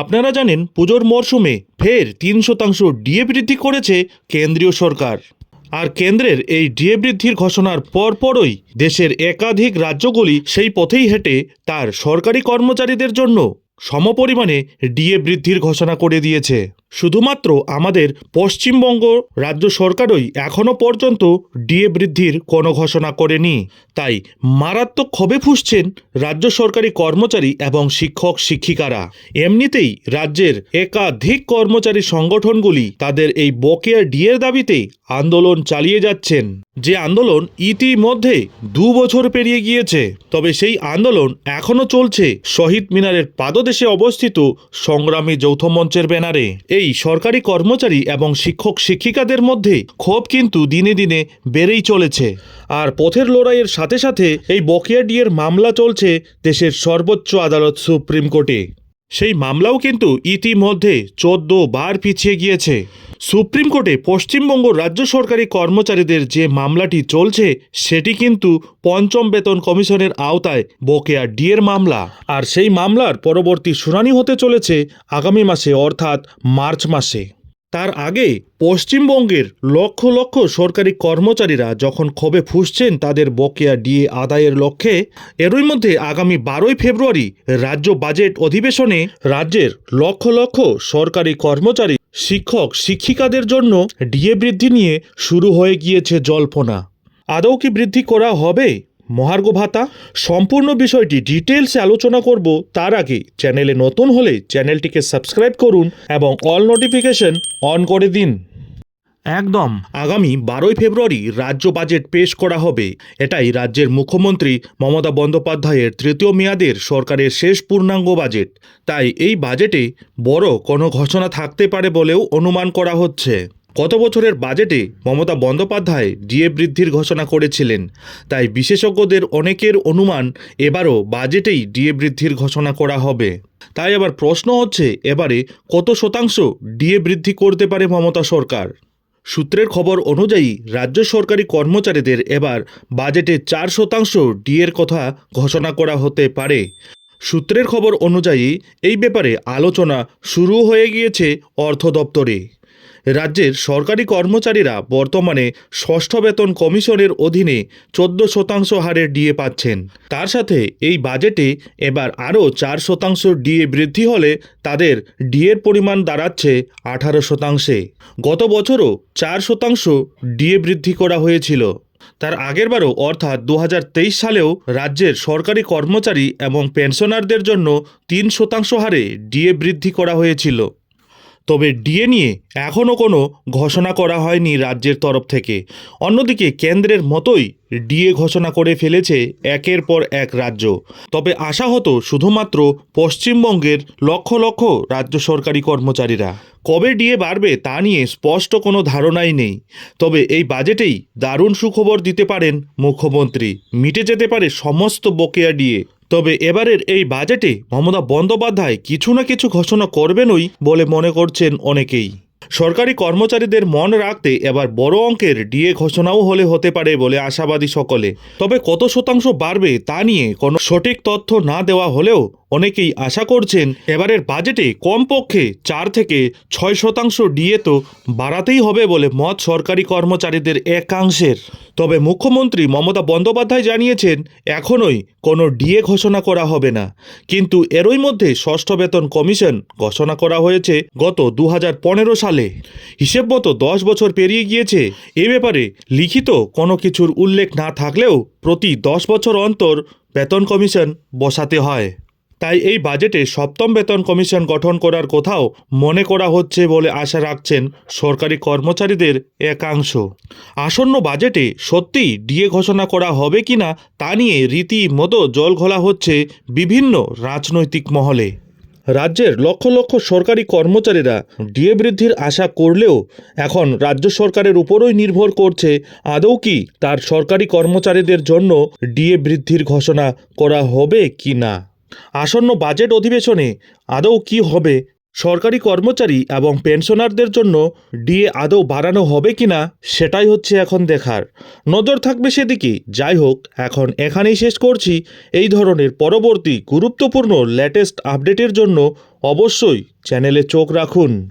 আপনারা জানেন পুজোর মরশুমে ফের তিন শতাংশ ডিএ বৃদ্ধি করেছে কেন্দ্রীয় সরকার। আর কেন্দ্রের এই ডিএ বৃদ্ধির ঘোষণার পরপরই দেশের একাধিক রাজ্যগুলি সেই পথেই হেঁটে তার সরকারি কর্মচারীদের জন্য সমপরিমাণে ডিএ বৃদ্ধির ঘোষণা করে দিয়েছে। শুধুমাত্র আমাদের পশ্চিমবঙ্গ রাজ্য সরকারই এখনও পর্যন্ত ডিএ বৃদ্ধির কোনো ঘোষণা করেনি। তাই মারাত্মক ক্ষোভে ফুসছেন রাজ্য সরকারি কর্মচারী এবং শিক্ষক শিক্ষিকারা। এমনিতেই রাজ্যের একাধিক কর্মচারী সংগঠনগুলি তাদের এই বকেয়া ডিএর দাবিতে আন্দোলন চালিয়ে যাচ্ছেন। যে আন্দোলন ইতিমধ্যে দু বছর পেরিয়ে গিয়েছে, তবে সেই আন্দোলন এখনও চলছে শহীদ মিনারের পাদদেশে অবস্থিত সংগ্রামী যৌথ মঞ্চের ব্যানারে। এই সরকারি কর্মচারী এবং শিক্ষক শিক্ষিকাদের মধ্যে ক্ষোভ কিন্তু দিনে দিনে বেড়েই চলেছে। আর পথের লড়াইয়ের সাথে সাথে এই বকেয়া ডিয়ের মামলা চলছে দেশের সর্বোচ্চ আদালত সুপ্রিম কোর্টে। সেই মামলাও কিন্তু ইতিমধ্যে চোদ্দ বার পিছিয়ে গিয়েছে। সুপ্রিম কোর্টে পশ্চিমবঙ্গ রাজ্য সরকারি কর্মচারীদের যে মামলাটি চলছে, সেটি কিন্তু পঞ্চম বেতন কমিশনের আওতায় বকেয়া ডিএর মামলা। আর সেই মামলার পরবর্তী শুনানি হতে চলেছে আগামী মাসে, অর্থাৎ মার্চ মাসে। তার আগে পশ্চিমবঙ্গের লক্ষ লক্ষ সরকারি কর্মচারীরা যখন ক্ষোভে ফুসছেন তাদের বকেয়া ডিএ আদায়ের লক্ষ্যে, এরই মধ্যে আগামী বারোই ফেব্রুয়ারি রাজ্য বাজেট অধিবেশনে রাজ্যের লক্ষ লক্ষ সরকারি কর্মচারী, শিক্ষক, শিক্ষিকাদের জন্য ডিএ বৃদ্ধি নিয়ে শুরু হয়ে গিয়েছে জল্পনা। আদৌ কি বৃদ্ধি করা হবে? মহার্ঘ ভাতা? সম্পূর্ণ বিষয়টি ডিটেলসে আলোচনা করব তার আগে চ্যানেলে নতুন হলে চ্যানেলটিকে সাবস্ক্রাইব করুন এবং অল নোটিফিকেশন অন করে দিন। একদম। আগামী বারোই ফেব্রুয়ারি রাজ্য বাজেট পেশ করা হবে। এটাই রাজ্যের মুখ্যমন্ত্রী মমতা বন্দ্যোপাধ্যায়ের তৃতীয় মেয়াদের সরকারের শেষ পূর্ণাঙ্গ বাজেট তাই এই বাজেটে বড় কোনো ঘোষণা থাকতে পারে বলেও অনুমান করা হচ্ছে। গত বছরের বাজেটে মমতা বন্দ্যোপাধ্যায় ডিএ বৃদ্ধির ঘোষণা করেছিলেন। তাই বিশেষজ্ঞদের অনেকের অনুমান এবারও বাজেটেই ডিএ বৃদ্ধির ঘোষণা করা হবে। তাই আবার প্রশ্ন হচ্ছে, এবারে কত শতাংশ ডিএ বৃদ্ধি করতে পারে মমতা সরকার? সূত্রের খবর অনুযায়ী, রাজ্য সরকারি কর্মচারীদের এবার বাজেটে চার শতাংশ ডিএর কথা ঘোষণা করা হতে পারে। সূত্রের খবর অনুযায়ী, এই ব্যাপারে আলোচনা শুরু হয়ে গিয়েছে অর্থ দপ্তরে। রাজ্যের সরকারি কর্মচারীরা বর্তমানে ষষ্ঠ বেতন কমিশনের অধীনে চোদ্দ শতাংশ হারে ডিএ পাচ্ছেন। তার সাথে এই বাজেটে এবার আরও চার শতাংশ ডিএ বৃদ্ধি হলে তাদের ডিএর পরিমাণ দাঁড়াচ্ছে আঠারো শতাংশে। গত বছরও চার শতাংশ ডিএ বৃদ্ধি করা হয়েছিল। তার আগেরবারও অর্থাৎ দু হাজার তেইশ সালেও রাজ্যের সরকারি কর্মচারী এবং পেনশনারদের জন্য তিন শতাংশ হারে ডিএ বৃদ্ধি করা হয়েছিল। তবে ডিএ নিয়ে এখনও কোনো ঘোষণা করা হয়নি রাজ্যের তরফ থেকে। অন্যদিকে কেন্দ্রের মতোই ডিএ ঘোষণা করে ফেলেছে একের পর এক রাজ্য। তবে আশা হতো শুধুমাত্র পশ্চিমবঙ্গের লক্ষ লক্ষ রাজ্য সরকারি কর্মচারীরা। কবে ডিএ বাড়বে তা নিয়ে স্পষ্ট কোনো ধারণাই নেই। তবে এই বাজেটেই দারুণ সুখবর দিতে পারেন মুখ্যমন্ত্রী। মিটে যেতে পারে সমস্ত বকেয়া ডিএ। তবে এবারের এই বাজেটে মমতা বন্দ্যোপাধ্যায় কিছু না কিছু ঘোষণা করবেনই বলে মনে করছেন অনেকেই। সরকারি কর্মচারীদের মন রাখতে এবার বড় অঙ্কের ডিএ ঘোষণাও হলে হতে পারে বলে আশাবাদী সকলে। তবে কত শতাংশ বাড়বে তা নিয়ে কোনো সঠিক তথ্য না দেওয়া হলেও অনেকেই আশা করছেন এবারের বাজেটে কমপক্ষে চার থেকে ছয় শতাংশ ডিএ তো বাড়াতেই হবে বলে মত সরকারি কর্মচারীদের একাংশের। তবে মুখ্যমন্ত্রী মমতা বন্দ্যোপাধ্যায় জানিয়েছেন, এখনই কোনো ডিএ ঘোষণা করা হবে না। কিন্তু এরই মধ্যে ষষ্ঠ বেতন কমিশন ঘোষণা করা হয়েছে গত দু হাজার পনেরো সালে। হিসেব মতো দশ বছর পেরিয়ে গিয়েছে। এ ব্যাপারে লিখিত কোনো কিছুর উল্লেখ না থাকলেও প্রতি দশ বছর অন্তর বেতন কমিশন বসাতে হয়। তাই এই বাজেটে সপ্তম বেতন কমিশন গঠন করার কোথাও মনে করা হচ্ছে বলে আশা রাখছেন সরকারি কর্মচারীদের একাংশ। আসন্ন বাজেটে সত্যিই ডিএ ঘোষণা করা হবে কিনা তা নিয়ে রীতিমতো জল ঘোলা হচ্ছে বিভিন্ন রাজনৈতিক মহলে। রাজ্যের লক্ষ লক্ষ সরকারি কর্মচারীরা ডিএ বৃদ্ধির আশা করলেও এখন রাজ্য সরকারের উপরই নির্ভর করছে আদৌ কি তার সরকারি কর্মচারীদের জন্য ডিএ বৃদ্ধির ঘোষণা করা হবে কি না আসন্ন বাজেট অধিবেশনে আদৌ কি হবে? সরকারি কর্মচারী এবং পেনশনারদের জন্য ডিএ আদৌ বাড়ানো হবে কি না সেটাই হচ্ছে এখন দেখার। নজর থাকবে সেদিকে। যাই হোক, এখন এখানেই শেষ করছি। এই ধরনের পরবর্তী গুরুত্বপূর্ণ লেটেস্ট আপডেটের জন্য অবশ্যই চ্যানেলে চোখ রাখুন।